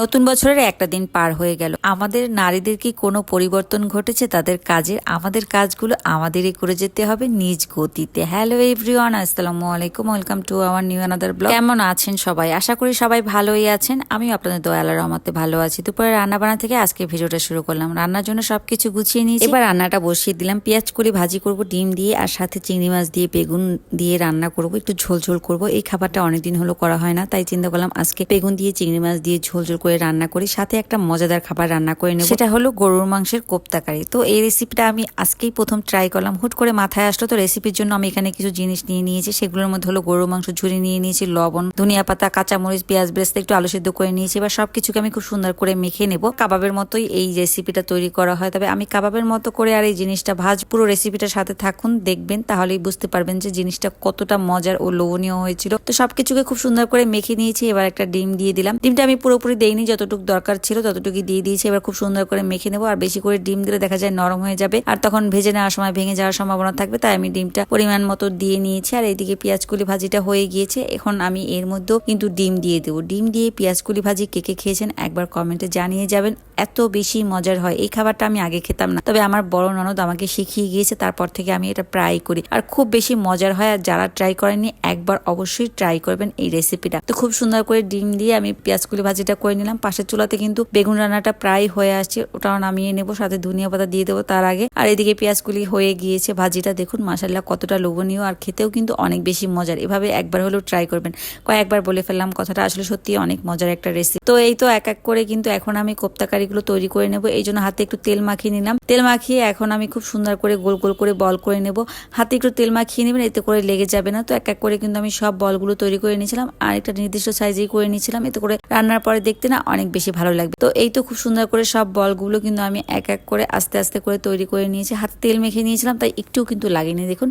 নতুন বছরের একটা দিন পার হয়ে গেল। আমাদের নারীদের কি কোনো পরিবর্তন ঘটেছে? তাদের কাজের, আমাদের কাজগুলো আমাদেরই করে যেতে হবে নিজ গতিতে। হ্যালো এভরিওয়ান আসসালামু আলাইকুম। Welcome to our new another blog কেমন আছেন সবাই? আশা করি সবাই ভালোই আছেন। আমিও আপনাদের দয়ালার রহমতে ভালো আছি। দুপুরে রান্না বান্না থেকে আজকে ভিডিওটা শুরু করলাম। রান্নার জন্য সবকিছু গুছিয়ে নিয়েছি। এবার রান্নাটা বসিয়ে দিলাম। পেঁয়াজ করে ভাজি করব, ডিম দিয়ে, আর সাথে চিংড়ি মাছ দিয়ে বেগুন দিয়ে রান্না করব। একটু ঝোল ঝোল করব। এই খাবারটা অনেকদিন হলো করা হয় না, তাই চিন্তা করলাম আজকে বেগুন দিয়ে, চিংড়ি মাছ দিয়ে ঝোল ঝোল করে রান্না করি, সাথে একটা মজাদার খাবার রান্না করে নেব। সেটা হলো গরুর মাংসের কোপ্তাকারি। তো এই রেসিপিটা আমি আজকেই প্রথম ট্রাই করলাম। হুট করে মাথায় আসলো, তো রেসিপির জন্য আমি এখানে কিছু জিনিস নিয়ে নিয়েছি। সেগুলোর মধ্যে হলো গরুর মাংস ঝুরি নিয়ে নিয়েছি, লবণ, ধনিয়া পাতা, কাঁচামরিচ, পেঁয়াজ বেরেস্তা একটু আলু সিদ্ধ করে নিয়েছি। এবার সবকিছুকে আমি খুব সুন্দর করে মেখে নেব। কাবাবের মতোই এই রেসিপিটা তৈরি করা হয়। তবে আমি কাবাবের মতো করে আর এই জিনিসটা ভাজ, পুরো রেসিপিটার সাথে থাকুন, দেখবেন, তাহলেই বুঝতে পারবেন যে জিনিসটা কতটা মজার ও লোভনীয় হয়েছিল। তো সবকিছুকে খুব সুন্দর করে মেখে নিয়েছি। এবার একটা ডিম দিয়ে দিলাম। ডিমটা আমি পুরোপুরি দেইনি যতটুকু দরকার ছিল ততটুকু দিয়ে দিয়েছি। এবার খুব সুন্দর করে মেখে নেব। আর বেশি করে ডিম দিলে দেখা যায় নরম হয়ে যাবে। আর তখন ভেজে নেওয়ার সময় ভেঙে যাওয়ার সম্ভাবনা থাকবে, তাই আমি ডিমটা পরিমাণ মতো দিয়ে নিয়েছি। আর এইদিকে পেঁয়াজ কুলি ভাজিটা হয়ে গিয়েছে। এখন আমি এর মধ্যেও কিন্তু ডিম দিয়ে দেবো। ডিম দিয়ে পেঁয়াজ কুলি ভাজি কে কে খেয়েছেন একবার কমেন্টে জানিয়ে যাবেন। এত বেশি মজার হয়। এই খাবারটা আমি আগে খেতাম না। তবে আমার বড় ননদ আমাকে শিখিয়ে গিয়েছে, তারপর থেকে আমি এটা প্রায় করি। আর খুব বেশি মজার হয় আর যারা ট্রাই করেননি, একবার অবশ্যই ট্রাই করবেন এই রেসিপিটা। তো খুব সুন্দর করে ডিম দিয়ে আমি পেঁয়াজ কুলি ভাজিটা করে নিলাম। পাশের চুলাতে কিন্তু বেগুন রান্নাটা প্রায় হয়ে আসছে। ওটাও নামিয়ে নেব, সাথে ধনিয়া পাতা দিয়ে দেবো তার আগে। আর এদিকে পেঁয়াজ কুলি হয়ে গিয়েছে ভাজিটা, দেখুন মাসাল্লাহ কতটা লোভনীয় আর খেতেও কিন্তু অনেক বেশি মজার। এভাবে একবার হলেও ট্রাই করবেন। কয়েকবার বলে ফেললাম কথাটা, আসলে সত্যি অনেক মজার একটা রেসিপি তো এই তো এক এক করে কিন্তু এখন আমি কোপ্তাকারিগুলো তৈরি করে নেব। এই জন্য হাতে একটু তেল মাখিয়ে নিলাম। তেল মাখিয়ে এখন আমি খুব সুন্দর করে গোল গোল করে বল করে নেব। হাতে একটু তেল মাখিয়ে নেবেন, এতে করে লেগে যাবে না। তো এক এক করে কিন্তু আমি সব বলগুলো তৈরি করে নিয়েছিলাম। আর একটা নির্দিষ্ট সাইজেই করে নিয়েছিলাম। এতে করে রান্নার পরে দেখতে না অনেক বেশি ভালো লাগবে। তো এই তো খুব সুন্দর করে সব বলগুলো কিন্তু আমি এক এক করে আস্তে আস্তে করে তৈরি করে নিয়েছি। হাতে তেল মেখে নিয়েছিলাম, তাই একটু কিন্তু লাগেনি, দেখুন।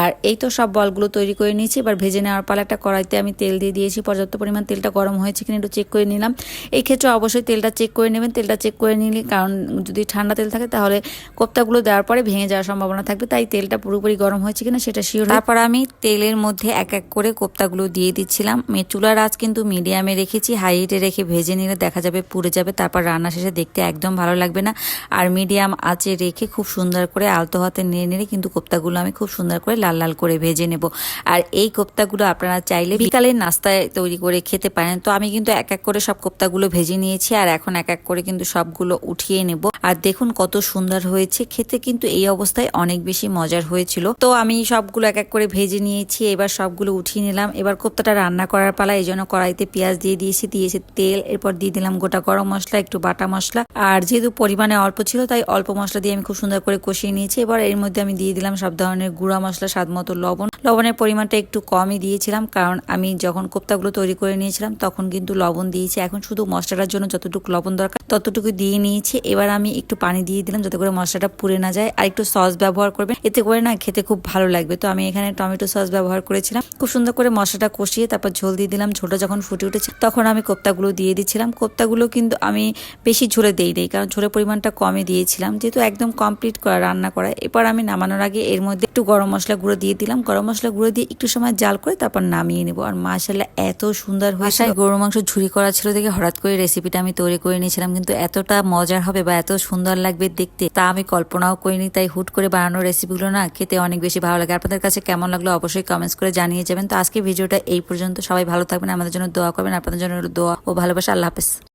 আর এই তো সব বলগুলো তৈরি করে নিয়েছি। এবার ভেজে নেওয়ার পালা একটা কড়াইতে আমি তেল দিয়ে দিয়েছি। পর্যাপ্ত পরিমাণ তেলটা গরম হয়েছে কিনা একটু চেক করে নিলাম। এই ক্ষেত্রে অবশ্যই তেলটা চেক করে নেবেন। তেলটা চেক করে নিলে, কারণ যদি ঠান্ডা তেল থাকে তাহলে কোপ্তাগুলো দেওয়ার পরে ভেঙে যাওয়ার সম্ভাবনা থাকবে। তাই তেলটা পুরোপুরি গরম হয়েছে কিনা সেটা শিওর তারপর আমি তেলের মধ্যে এক এক করে কোপ্তাগুলো দিয়ে দিচ্ছিলাম। চুলার আঁচ কিন্তু মিডিয়ামে রেখেছি হাই হিটে রেখে ভেজে নিলে দেখা যাবে, পুড়ে যাবে, তারপর রান্না শেষে দেখতে একদম ভালো লাগবে না। আর মিডিয়াম আঁচে রেখে খুব সুন্দর করে আলতো হাতে নেড়ে নেড়ে কিন্তু কোপ্তাগুলো আমি খুব সুন্দর করে লাল লাল করে ভেজে নেব। আর এই কোপ্তাগুলো আপনারা চাইলে বিকালের নাস্তায় তৈরি করে খেতে পারেন। তো আমি কিন্তু এক এক করে সব কোপ্তাগুলো ভেজে নিয়েছি আর এখন এক এক করে কিন্তু সবগুলো উঠিয়ে নেব। আর দেখুন কত সুন্দর হয়েছে, খেতে কিন্তু এই অবস্থায় অনেক বেশি মজার হয়েছিল। তো আমি সবগুলো এক এক করে ভেজে নিয়েছি, এবার সবগুলো উঠিয়ে নিলাম। এবার কোপ্তাটা রান্না করার পালা, এই জন্য কড়াইতে পেঁয়াজ দিয়ে দিয়েছি দিয়েছি তেল এরপর দিয়ে দিলাম গোটা গরম মশলা একটু বাটা মশলা আর যেহেতু পরিমাণে অল্প ছিল, তাই অল্প মশলা দিয়ে আমি খুব সুন্দর করে কষিয়ে নিয়েছি। এবার এর মধ্যে আমি দিয়ে দিলাম সব ধরনের গুঁড়া মশলা, স্বাদ মতো লবণ। লবণের পরিমাণটা একটু কমই দিয়েছিলাম, কারণ আমি যখন কোপ্তাগুলো তৈরি করে নিয়েছিলাম, তখন কিন্তু লবণ দিয়েছি। এখন শুধু মশলাটার জন্য যতটুকু লবণ দরকার, ততটুকু দিয়ে নিয়েছি। এবার আমি একটু পানি দিয়ে দিলাম যাতে করে মশলাটা পুড়ে না যায়। আর একটু সস ব্যবহার করবেন, এতে করে না খেতে খুব ভালো লাগবে। তো আমি এখানে টমেটো সস ব্যবহার করেছিলাম। খুব সুন্দর করে মশলাটা কষিয়ে তারপর ঝোল দিয়ে দিলাম। ঝোলটা যখন ফুটে উঠেছে, তখন আমি কোপ্তাগুলো দিয়ে দিচ্ছিলাম। কোপ্তাগুলো কিন্তু আমি বেশি ঝোলে দেই নেই কারণ ঝোলের পরিমাণটা কমই দিয়েছিলাম। যেহেতু একদম কমপ্লিট করা, রান্না করা। এরপর আমি নামানোর আগে এর মধ্যে একটু গরম মশলা গুঁড়ো দিয়ে দিলাম। গরম মশলা গুঁড়ো দিয়ে একটু সময় জাল করে তারপর নামিয়ে নেব। আর মাশাল্লাহ এত সুন্দর হয়েছে গরু মাংস ঝুরি করা ছিল দেখে হঠাৎ করে রেসিপিটা আমি তৈরি করে নিয়েছিলাম। কিন্তু এতটা মজার হবে বা এত সুন্দর লাগবে দেখতে, তা আমি কল্পনাও করিনি। তাই হুট করে বানানোর রেসিপিগুলো না খেতে অনেক বেশি ভালো লাগে। আপনাদের কাছে কেমন লাগল অবশ্যই কমেন্টস করে জানিয়ে যাবেন। তো আজকে ভিডিওটা এই পর্যন্ত। সবাই ভালো থাকবেন, আমাদের জন্য দোয়া করবেন। আপনাদের জন্য দোয়া ও ভালোবাসা। আল্লাহ হাফেজ।